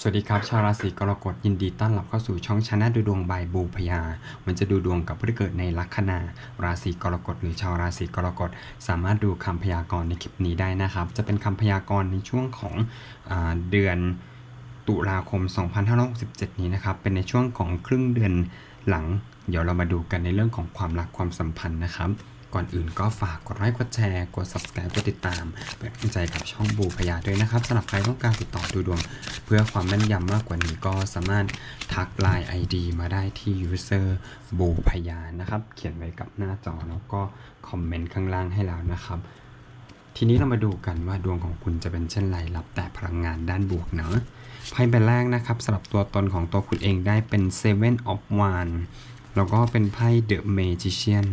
สวัสดีครับ ชาวราศีกรกฎยินดีต้อนรับเข้าสู่ช่องชนะดูดวงบายบูพยา มันจะดูดวงกับผู้ที่เกิดในลัคนา ราศีกรกฎหรือชาวราศีกรกฎสามารถดูคำพยากรณ์ในคลิปนี้ได้นะครับ จะเป็นคำพยากรณ์ในช่วงของอเดือนตุลาคม 2567 นี้นะครับ เป็นในช่วงของครึ่งเดือนหลัง เดี๋ยวเรามาดูกันในเรื่องของความรักความสัมพันธ์นะครับ ก่อนอื่นก็ฝากกดไลค์กดแชร์กด subscribe กดติดตามเป็นกำลังใจกับช่องบูพยาด้วยนะครับสำหรับใครต้องการติดต่อดูดวง เพื่อความแม่นยำมากกว่านี้ก็สามารถทัก Line ID มาได้ที่ user บูพยานะครับ เขียนไว้กับหน้าจอแล้วก็คอมเมนต์ข้างล่างให้แล้วนะครับทีนี้เรามาดูกันว่าดวงของคุณจะเป็นเช่นไรรับแต่พลังงานด้านบวกเนาะไพ่ใบแรกนะครับสำหรับตัวตนของตัวคุณเองได้เป็น Seven of Wands แล้วก็เป็นไพ่ The Magician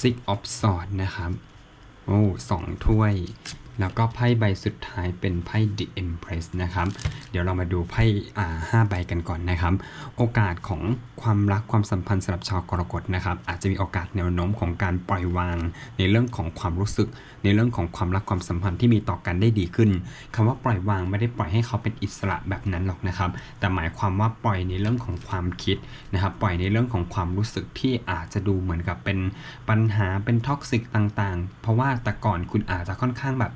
Six of Swords นะครับ โอ้สองถ้วย แล้วก็ไพ่ใบสุดท้ายเป็นไพ่ The Empress นะครับ เดี๋ยวเรามาดูไพ่อ่าห้าใบกันก่อนนะครับ โอกาสของความรักความสัมพันธ์สำหรับชาวกรกฎนะครับ อาจจะมีโอกาสแนวโน้มของการปล่อยวาง ในเรื่องของความรู้สึก ในเรื่องของความรักความสัมพันธ์ที่มีต่อกันได้ดีขึ้นคำว่าปล่อยวางไม่ได้ปล่อยให้เขาเป็นอิสระแบบนั้นหรอกนะครับ แต่หมายความว่าปล่อยในเรื่องของความคิดนะครับ ปล่อยในเรื่องของความรู้สึกที่อาจจะดูเหมือนกับเป็นปัญหาเป็นท็อกซิกต่างๆ เพราะว่าแต่ก่อนคุณอาจจะค่อนข้างแบบ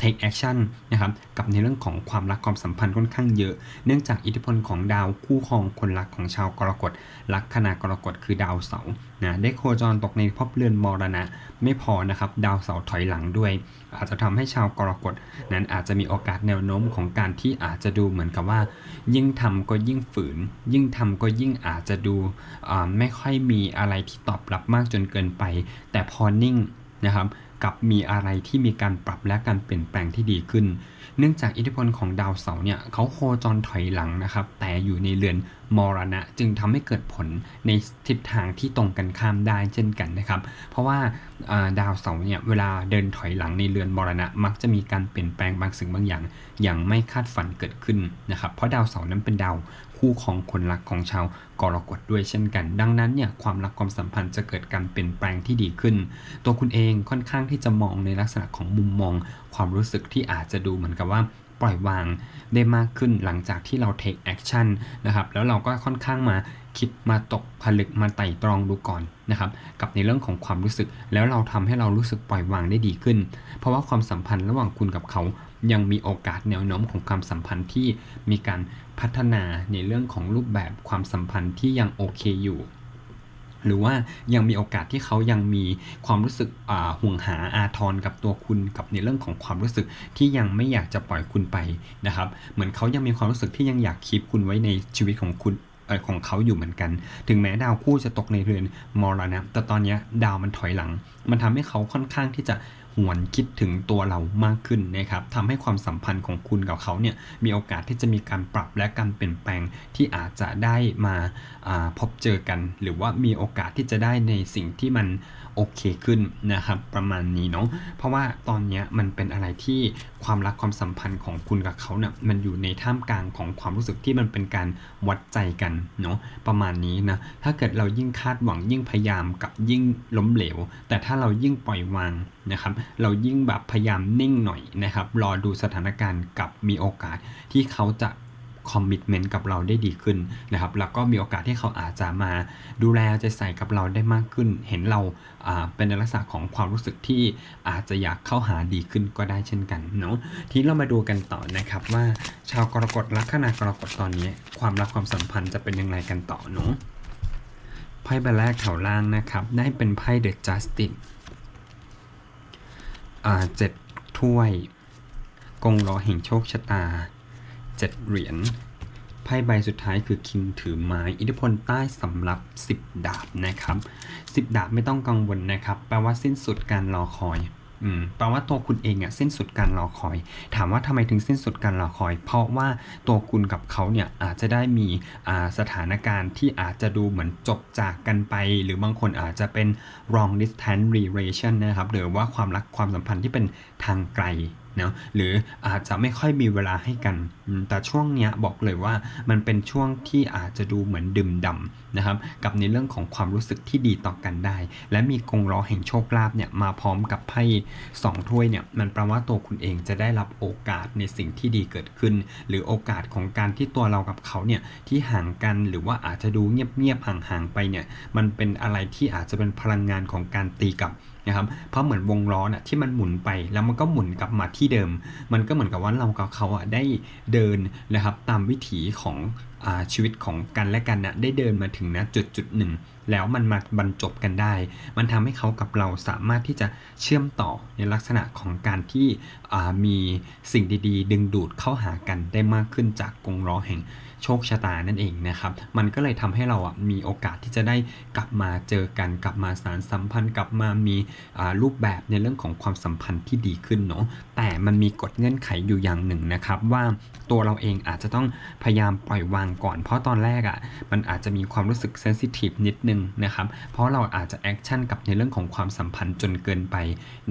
take action นะครับกับในเรื่องของความรักความสัมพันธ์ค่อนข้างเยอะ เนื่องจากอิทธิพลของดาวคู่ครองคนรักของชาวกรกฎลักคนากรกฎคือดาวเสาร์นะได้โคจรตกในภพเรือนมรณะ ไม่พอนะครับดาวเสาร์ถอยหลังด้วย อาจจะทำให้ชาวกรกฎนั้นอาจจะมีโอกาสแนวโน้มของการที่อาจจะดูเหมือนกับว่า ยิ่งทำก็ยิ่งฝืน ยิ่งทำก็ยิ่งอาจจะดูไม่ค่อยมีอะไรที่ตอบรับมากจนเกินไป แต่พอนิ่งนะครับ กับมีอะไรที่มีการปรับและการเปลี่ยนแปลงที่ดีขึ้น เนื่องจากอิทธิพลของดาวเสาร์เนี่ยเขาโคจรถอยหลังนะครับ แต่อยู่ในเรือนมรณะจึงทำให้เกิดผลในทิศทางที่ตรงกันข้ามได้เช่นกันนะครับ เพราะว่าอ่าดาวเสาร์เนี่ยเวลาเดินถอยหลังในเรือนมรณะ มักจะมีการเปลี่ยนแปลงบางสิ่งบางอย่าง อย่างไม่คาดฝันเกิดขึ้นนะครับ เพราะดาวเสาร์นั้นเป็นดาว คู่ของคนรักของชาวกรกฎด้วยเช่นกัน ดังนั้นเนี่ยความรักความสัมพันธ์จะเกิดการเปลี่ยนแปลงที่ดีขึ้น ตัวคุณเองค่อนข้างที่จะมองในลักษณะของมุมมอง ความรู้สึกที่อาจจะดูเหมือนกับว่าปล่อยวางได้มากขึ้นหลังจากที่เรา take action นะครับแล้วเราก็ค่อนข้างมาคิดมาตกผลึกมาไต่ตรองดูก่อนนะครับกับในเรื่องของความรู้สึกแล้วเราทำให้เรารู้สึกปล่อยวางได้ดีขึ้น เพราะว่าความสัมพันธ์ระหว่างคุณกับเขา ยังมีโอกาสแนวโน้มของความสัมพันธ์ที่มีการพัฒนาในเรื่องของรูปแบบความสัมพันธ์ที่ยังโอเคอยู่ หรือว่ายังมีโอกาสที่เขายังมีความรู้สึกห่วงหาอาทรกับตัวคุณกับในเรื่องของความรู้สึกที่ยังไม่อยากจะปล่อยคุณไปนะครับ เหมือนเขายังมีความรู้สึกที่ยังอยากคีบคุณไว้ในชีวิตของคุณของเขาอยู่เหมือนกัน ถึงแม้ดาวคู่จะตกในเรือนมรณะ แต่ตอนนี้ดาวมันถอยหลัง มันทำให้เขาค่อนข้างที่จะ หวนคิดถึงตัวเรามากขึ้นนะครับทำให้ความสัมพันธ์ของคุณกับเขาเนี่ยมีโอกาสที่จะมีการปรับและการเปลี่ยนแปลงที่อาจจะได้มาาพบเจอกัน หรือว่ามีโอกาสที่จะได้ในสิ่งที่มันโอเคขึ้นนะครับประมาณนี้เนาะเพราะว่าตอนนี้มันเป็นอะไรที่ ความรักความสัมพันธ์ของคุณกับเขาเนี่ยมันอยู่ในท่ามกลางของความรู้สึกที่มันเป็นการวัดใจกันเนาะประมาณนี้นะถ้าเกิดเรายิ่งคาดหวังยิ่งพยายามกับยิ่งล้มเหลว แต่ถ้าเรายิ่งปล่อยวางนะครับ เรายิ่งแบบพยายามนิ่งหน่อยนะครับ รอดูสถานการณ์กับมีโอกาสที่เขาจะ คอมมิชเมนต์กับเราได้ดีขึ้นนะครับแล้วก็มีโอกาสที่เขาอาจจะมาดูแลใจใส่กับเราได้มากขึ้น เห็นเราเป็นในลักษณะของความรู้สึกที่อาจจะอยากเข้าหาดีขึ้นก็ได้เช่นกันเนาะทีนี้เรามาดูกันต่อนะครับว่าชาวกรกฎลัคนากรกฎตอนนี้ ความรักความสัมพันธ์จะเป็นยังไงกันต่อเนาะไพ่ใบแรกแถวล่างนะครับ ได้เป็นไพ่เดอะจัสติ e อ่าเจ็ดถ้วย กงล้อแห่งโชคชะตา เจ็ดเหรียญไพ่ใบสุดท้ายคือคิงถือไม้ อิทธิพลใต้สำหรับ 10 ดาบนะครับ 10 ดาบไม่ต้องกังวลนะครับ แปลว่าสิ้นสุดการรอคอยอืมแปลว่าตัวคุณเองอะสิ้นสุดการรอคอย ถามว่าทำไมถึงสิ้นสุดการรอคอย เพราะว่าตัวคุณกับเขาเนี่ยอาจจะได้มีอ่าสถานการณ์ที่อาจจะดูเหมือนจบจากกันไป หรือบางคนอาจจะเป็น long distance relation นะครับหรือว่าความรักความสัมพันธ์ที่เป็นทางไกล เนาะหรืออาจจะไม่ค่อยมีเวลาให้กัน แต่ช่วงเนี้ยบอกเลยว่ามันเป็นช่วงที่อาจจะดูเหมือนดื่มดำนะครับกับในเรื่องของความรู้สึกที่ดีต่อกันได้ และมีกงล้อแห่งโชคลาภเนี่ยมาพร้อมกับไพ่สองถ้วยเนี่ยมันแปลว่าตัวคุณเองจะได้รับโอกาสในสิ่งที่ดีเกิดขึ้น หรือโอกาสของการที่ตัวเรากับเขาเนี่ยที่ห่างกันหรือว่าอาจจะดูเงียบๆห่างๆไปเนี่ยมันเป็นอะไรที่อาจจะเป็นพลังงานของการตีกับ นะครับเพราะเหมือนวงล้อน่ะที่มันหมุนไปแล้วมันก็หมุนกลับมาที่เดิม มันก็เหมือนกับว่าเรากับเขาอะได้เดินนะครับตามวิถีของอชีวิตของกันและกันนะได้เดินมาถึงนะจุดจุดหนึ่งแล้วมันมาบรรจบกันได้ มันทำให้เขากับเราสามารถที่จะเชื่อมต่อในลักษณะของการที่มีสิ่งดีๆ ดึงดูดเข้าหากันได้มากขึ้นจากกงล้อแห่งโชคชะตานั่นเองนะครับ มันก็เลยทำให้เราอะมีโอกาสที่จะได้กลับมาเจอกันกลับมาสารสัมพันธ์ กลับมามีรูปแบบในเรื่องของความสัมพันธ์ที่ดีขึ้นเนาะแต่มันมีกฎเงื่อนไขอยู่อย่างหนึ่งนะครับ ว่าตัวเราเองอาจจะต้องพยายามปล่อยวางก่อน เพราะตอนแรกอะ่ะมันอาจจะมีความรู้สึกเซนซิทีฟนิดนึงนะครับเพราะเราอาจจะแอคชั่นกับในเรื่องของความสัมพันธ์จนเกินไป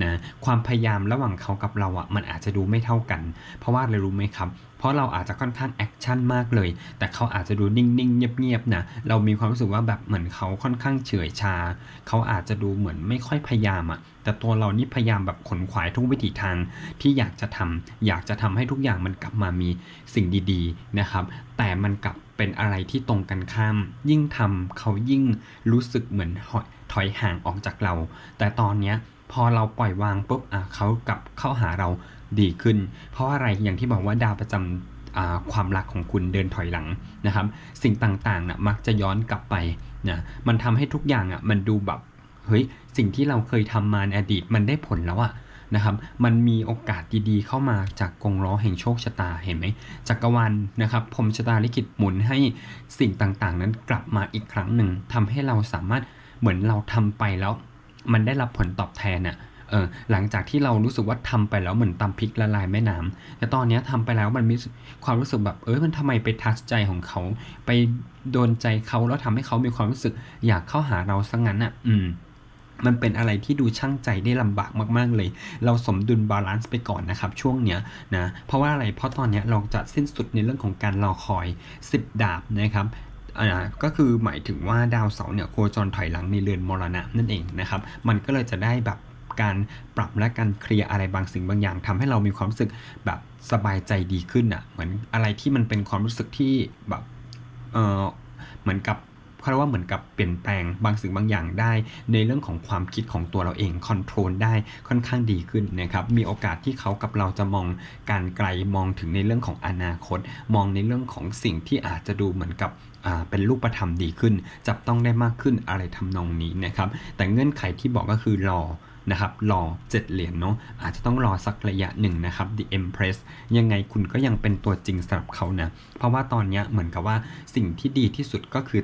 นะความพยายามระหว่างเขากับเราอะ่ะมันอาจจะดูไม่เท่ากัน เพราะว่าอะไรรู้ไหมครับ ราะเราอาจจะค่อนข้างแอคชั่นมากเลย แต่เขาอาจจะดูนิ่งๆ เงียบๆนะเรามีความรู้สึกว่าแบบเหมือนเขาค่อนข้างเฉื่อยชา เขาอาจจะดูเหมือนไม่ค่อยพยายามอะแต่ตัวเรานี่พยายามแบบขนขวายทุกวิถีทางที่อยากจะทำอยากจะทำให้ทุกอย่างมันกลับมามีสิ่งดีๆนะครับ แต่มันกลับเป็นอะไรที่ตรงกันข้าม ยิ่งทำเขายิ่งรู้สึกเหมือนถอยห่างออกจากเรา แต่ตอนเนี้ยพอเราปล่อยวางปุ๊บอะเขากลับเข้าหาเรา ดีขึ้น เพราะอะไรอย่างที่บอกว่าดาวประจำอ่าความรักของคุณเดินถอยหลังนะครับ สิ่งต่างๆนะมักจะย้อนกลับไปนะมันทำให้ทุกอย่างอะมันดูแบบเฮ้ยสิ่งที่เราเคยทำมาในอดีตมันได้ผลแล้วอะนะครับมันมีโอกาสดีๆ เข้ามาจากกงล้อแห่งโชคชะตาเห็นไหมจักรวาลนะครับพรมชะตาลิขิตหมุนให้สิ่งต่างๆ นั้นกลับมาอีกครั้งหนึ่งทำให้เราสามารถเหมือนเราทำไปแล้ว มันได้รับผลตอบแทนอะ เออหลังจากที่เรารู้สึกว่าทำไปแล้วเหมือนตำพริกละลายแม่น้ำแต่ตอนเนี้ยทำไปแล้วมันมีความรู้สึกแบบเออมันทำไมไปทัชใจของเขา ไปโดนใจเขาแล้วทำให้เขามีความรู้สึก อยากเข้าหาเราซะงั้นอะ อืมมันเป็นอะไรที่ดูช่างใจได้ลำบากมาก ๆ เลย เราสมดุลบาลานซ์ไปก่อนนะครับ ช่วงเนี้ยนะ เพราะว่าอะไร เพราะตอนเนี้ยเราจะสิ้นสุดในเรื่องของการรอคอย 10 ดาบนะครับอ่าก็คือหมายถึงว่าดาวเสาร์เนี่ยโคจรถอยหลังในเรือนมรณะนั่นเองนะครับ มันก็เลยจะได้แบบ การปรับและการเคลียร์อะไรบางสิ่งบางอย่างทำให้เรามีความรู้สึกแบบสบายใจดีขึ้นอะ เหมือนอะไรที่มันเป็นความรู้สึกที่แบบเออเหมือนกับเขาเรียกว่าเหมือนกับเปลี่ยนแปลงบางสิ่งบางอย่างได้ ในเรื่องของความคิดของตัวเราเองคอนโทรลได้ค่อนข้างดีขึ้นนะครับ มีโอกาสที่เขากับเราจะมองการไกลมองถึงในเรื่องของอนาคต มองในเรื่องของสิ่งที่อาจจะดูเหมือนกับเป็นรูปธรรมดีขึ้น จับต้องได้มากขึ้นอะไรทำนองนี้นะครับ แต่เงื่อนไขที่บอกก็คือรอ นะครับรอ 7 เหรียญเนาะอาจจะต้องรอสักระยะหนึ่งนะครับ The Empress ยังไงคุณก็ยังเป็นตัวจริงสำหรับเขานะเพราะว่าตอนนี้เหมือนกับว่าสิ่งที่ดีที่สุดก็คือ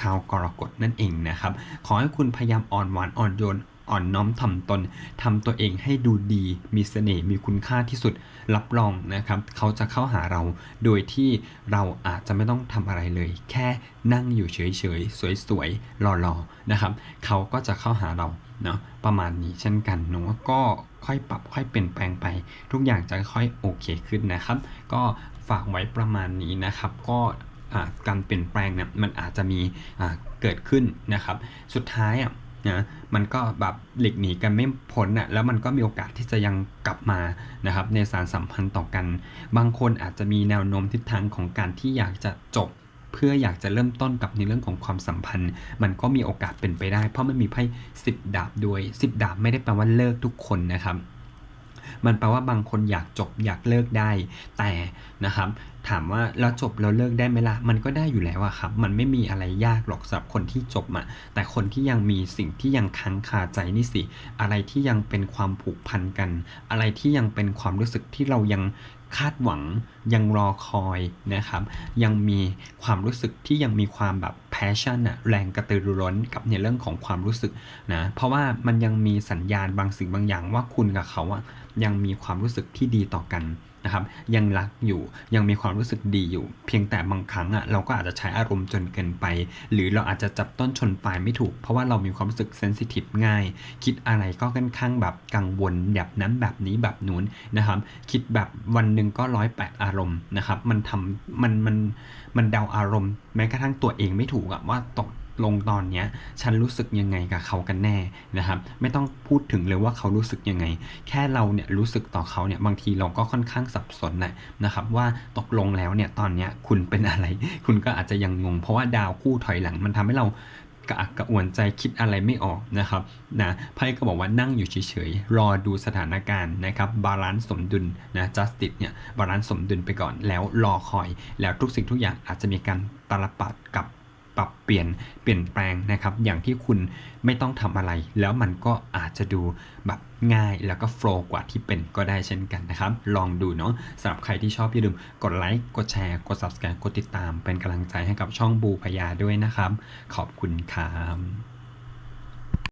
ชาวกรกฎนั่นเองนะครับ ขอให้คุณพยายามอ่อนหวานอ่อนโยน อ่อนน้อมถ่อมตนทำตัวเองให้ดูดีมีเสน่ห์มีคุณค่าที่สุดรับรองนะครับเขาจะเข้าหาเราโดยที่เราอาจจะไม่ต้องทำอะไรเลย แค่นั่งอยู่เฉยๆ สวยๆหล่อๆนะครับเขาก็จะเข้าหาเราเนาะประมาณนี้เช่นกันเนาะก็ค่อยปรับค่อยเปลี่ยนแปลงไป ทุกอย่างจะค่อยโอเคขึ้นนะครับ ก็ฝากไว้ประมาณนี้นะครับ ก็การเปลี่ยนแปลงเนี่ยมันอาจจะมีเกิดขึ้นนะครับ สุดท้ายอะ นะมันก็แบบหลีกหนีกันไม่พ้นน่ะแล้วมันก็มีโอกาสที่จะยังกลับมานะครับในสารสัมพันธ์ต่อกัน บางคนอาจจะมีแนวโน้มทิศทางของการที่อยากจะจบเพื่ออยากจะเริ่มต้นกับในเรื่องของความสัมพันธ์ มันก็มีโอกาสเป็นไปได้ เพราะมันมีไพ่สิบดาบด้วยสิบดาบไม่ได้แปลว่าเลิกทุกคนนะครับ มันแปลว่าบางคนอยากจบอยากเลิกได้ แต่นะครับถามว่าแล้วจบแล้วเลิกได้ไหมล่ะ มันก็ได้อยู่แล้วอะครับ มันไม่มีอะไรยากหรอกสำหรับคนที่จบอะแต่คนที่ยังมีสิ่งที่ยังค้างคาใจนี่สิ อะไรที่ยังเป็นความผูกพันกัน อะไรที่ยังเป็นความรู้สึกที่เรายังคาดหวังยังรอคอยนะครับ ยังมีความรู้สึกที่ยังมีความแบบ passion อะแรงกระตือรือร้นกับในเรื่องของความรู้สึกนะเพราะว่ามันยังมีสัญญาณบางสิ่งบางอย่างว่าคุณกับเขาอะ ยังมีความรู้สึกที่ดีต่อกันนะครับ ยังรักอยู่ยังมีความรู้สึกดีอยู่ เพียงแต่บางครั้งอะเราก็อาจจะใช้อารมณ์จนเกินไป หรือเราอาจจะจับต้นชนปลายไม่ถูก เพราะว่าเรามีความรู้สึกเซนซิทีฟง่าย คิดอะไรก็ค่อนข้างแบบกังวลแบบนั้นแบบนี้แบบนู้นนะครับ คิดแบบวันหนึ่งก็ร้อยแปดอารมณ์นะครับ มันทำมันมันมันเดาอารมณ์ แม้กระทั่งตัวเองไม่ถูกอะว่าตก ลงตอนเนี้ยฉันรู้สึกยังไงกับเขากันแน่นะครับ ไม่ต้องพูดถึงเลยว่าเขารู้สึกยังไง แค่เราเนี่ยรู้สึกต่อเขาเนี่ยบางทีเราก็ค่อนข้างสับสนแหละนะครับ ว่าตกลงแล้วเนี่ยตอนเนี้ยคุณเป็นอะไร คุณก็อาจจะยังงง เพราะว่าดาวคู่ถอยหลังมันทำให้เรากระอักกระอ่วนใจคิดอะไรไม่ออกนะครับนะไพ่ก็บอกว่านั่งอยู่เฉยๆ รอดูสถานการณ์นะครับบาลานซ์สมดุลนะ justice เนี่ยบาลานซ์สมดุลไปก่อนแล้วรอคอย แล้วทุกสิ่งทุกอย่างอาจจะมีการตลปัดกับ ปรับเปลี่ยนเปลี่ยนแปลงนะครับ อย่างที่คุณไม่ต้องทำอะไร แล้วมันก็อาจจะดูแบบง่ายแล้วก็โฟล์กว่าที่เป็นก็ได้เช่นกันนะครับ ลองดูเนาะสำหรับใครที่ชอบอย่าลืมกดไลค์กดแชร์กด subscribe กดติดตาม เป็นกำลังใจให้กับช่องบูพยาด้วยนะครับ ขอบคุณครับ